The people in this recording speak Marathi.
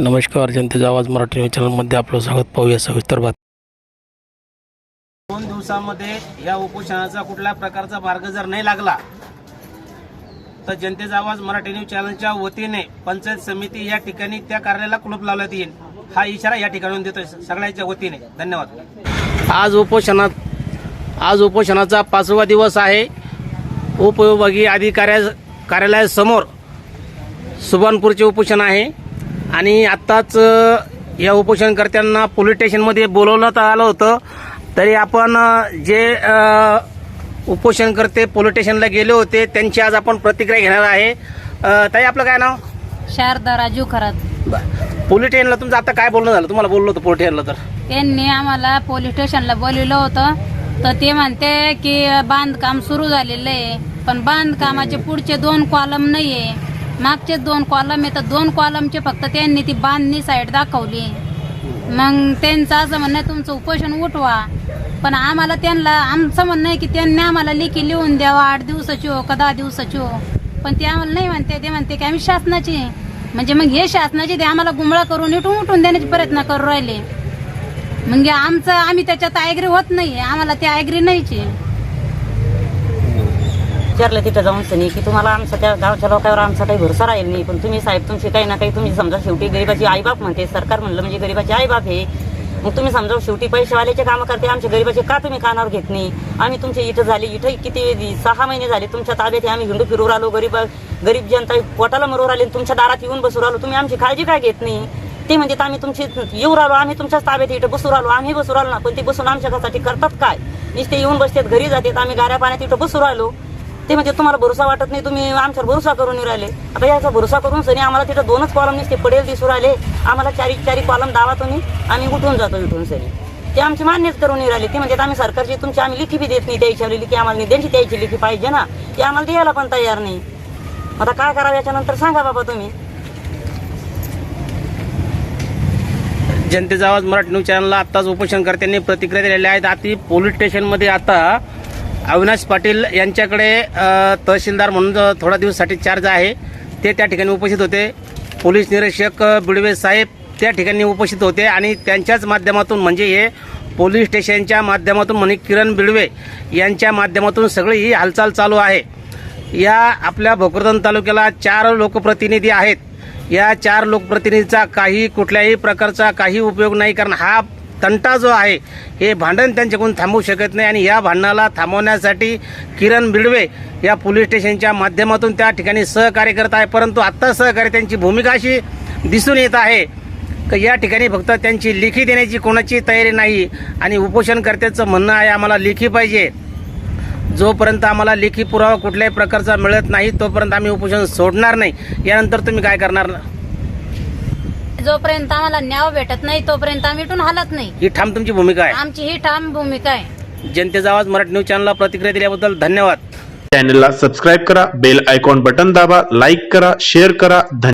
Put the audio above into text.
नमस्कार जनतेचा आवाज मराठी न्यूज चॅनलमध्ये आपलं स्वागत. पाहूया सविस्तर बात दोन दिवसामध्ये या उपोषणाचा कुठल्या प्रकारचा मार्ग जर नाही लागला तर जनतेचा आवाज मराठी न्यूज चॅनलच्या वतीने पंचायत समिती या ठिकाणी त्या कार्यालयाला कुलूप लावण्यात येईल. हा इशारा या ठिकाणी देतोय सगळ्यांच्या वतीने. धन्यवाद. आज उपोषणात आज उपोषणाचा पाचवा दिवस आहे. उपविभागीय अधिकाऱ्या कार्यालयासमोर सुभानपूरचे उपोषण आहे. आणि आत्ताच या उपोषणकर्त्यांना पोलीस स्टेशनमध्ये बोलवण्यात आलं होतं. तरी आपण जे उपोषणकर्ते पोलीस स्टेशनला गेले होते त्यांची आज आपण प्रतिक्रिया घेणार आहे. ताई आपलं काय नाव? शारदा राजू खरात. पोलीस स्टेशनला तुमचं आता काय बोलणं झालं? तुम्हाला बोललो होतं पोलीस स्टेशनला तर. यांनी आम्हाला पोलीस स्टेशनला बोलवलं होतं. तर ते म्हणते की बांधकाम सुरू झालेलं आहे. पण बांधकामाचे पुढचे दोन कॉलम नाहीये. मागचे दोन कॉलम आहे तर दोन कॉलमचे फक्त त्यांनी ती बांधणी साईड दाखवली. मग त्यांचं असं म्हणणं आहे, तुमचं उपोषण उठवा. पण आम्हाला त्यांना आमचं म्हणणं आहे की त्यांनी आम्हाला लेखी लिहून द्यावा आठ दिवसाची हो का दहा दिवसाची हो. पण ते आम्हाला नाही म्हणते ते म्हणते की आम्ही शासनाची म्हणजे मग हे शासनाचे ते आम्हाला गुंबळा करून उठून उठून देण्याचे प्रयत्न करू राहिले. म्हणजे आमचं आम्ही त्याच्यात आयग्री होत नाही. आम्हाला ते आयग्री नाहीची विचारलं तिथं जाऊन सनी की तुम्हाला आमच्या त्या गावच्या लोकांवर आमचा काही भरोसा राहील नाही. पण तुम्ही साहेब तुमची काही ना काही तुम्ही समजा शेवटी गरीबाची आईबाप म्हणते सरकार म्हणलं म्हणजे गरीबाची आईबाप हे. मग तुम्ही समजा शेवटी पैसेवाल्याचे कामं करते आमच्या गरीबाचे का तुम्ही कानावर घेत नाही? आम्ही तुमचे इथं झाले इथं किती सहा महिने झाले तुमच्या ताब्यात आम्ही हिंडू फिरू आलो गरीब गरीब जनता पोटाला मरू आले तुमच्या दारात येऊन बसू राहिलो तुम्ही आमची काळजी काय घेत नाही? ते म्हणजे आम्ही तुमची येऊ राहिलो आम्ही तुमच्याच ताब्यात इथं बसू राहिलो आम्ही बसू राहिलो ना पण ते बसून आमच्या घरासाठी करतात काय? नुसते येऊन बसतात घरी जातात आम्ही गाऱ्या पाण्यात इथं बसू राहिलो. ते म्हणजे तुम्हाला भरोसा वाटत नाही तुम्ही आमच्यावर भरोसा करून राहिले. आता याचा भरोसा करून सनी आम्हाला तिथं दोनच कॉलम नुसते पडेल दिसून राहिले. आम्हाला चारी चारी कॉलम दावा तुम्ही आम्ही उठून जातो इथून सनी. ते आमची मान्यच करून राहिले. ते म्हणजे आम्ही सरकारची तुमची आम्ही लिखी बी देत नाही द्यायची लिखी आम्हाला नाही द्यायची लिखी पाहिजे ना. ती आम्हाला द्यायला पण तयार नाही. आता काय करावं याच्यानंतर सांगा बाबा तुम्ही. जनतेचा आवाज मराठी न्यूज चॅनलला आत्ताच उपोषणकर्त्यांनी प्रतिक्रिया दिलेल्या आहेत आता पोलीस स्टेशनमध्ये आता अविनाश पाटील यांच्याकडे तहसीलदार म्हणून थोडा दिवससाठी चार्ज आहे ते त्या ठिकाणी उपस्थित होते. पोलीस निरीक्षक बिडवे साहेब त्या ठिकाणी उपस्थित होते आणि त्यांच्याच माध्यमातून म्हणजे हे पोलीस स्टेशनच्या माध्यमातून म्हणजे किरण बिडवे यांच्या माध्यमातून सगळी ही हालचाल चालू आहे. या आपल्या भोकरदन तालुक्याला चार लोकप्रतिनिधी आहेत. या चार लोकप्रतिनिधीचा काही कुठल्याही प्रकारचा काही उपयोग नाही कारण हा तंटा जो आहे हे भांडण त्यांच्याकडून थांबवू शकत नाही आणि या भांडणाला थांबवण्यासाठी किरण बिडवे या पोलीस स्टेशनच्या माध्यमातून त्या ठिकाणी सहकार्य करत आहे. परंतु आत्ता सहकार्य त्यांची भूमिका अशी दिसून येत आहे की या ठिकाणी फक्त त्यांची लेखी देण्याची कोणाची तयारी नाही आणि उपोषणकर्त्याचं म्हणणं आहे आम्हाला लेखी पाहिजे. जोपर्यंत आम्हाला लेखी पुरावा कुठल्याही प्रकारचा मिळत नाही तोपर्यंत आम्ही उपोषण सोडणार नाही. यानंतर तुम्ही काय करणार? जोपर्यंत आम्हाला न्याय भेटत नाही तोपर्यंत आम्ही इथून हालत नाही. ही ठाम तुमची भूमिका आहे. आमची ही ठाम भूमिका आहे. जनतेचा आवाज मराठी न्यूज चॅनलला प्रतिक्रिया दिल्याबद्दल धन्यवाद. चॅनलला सबस्क्राईब करा बेल आयकॉन बटन दाबा लाईक करा शेअर करा. धन्यवाद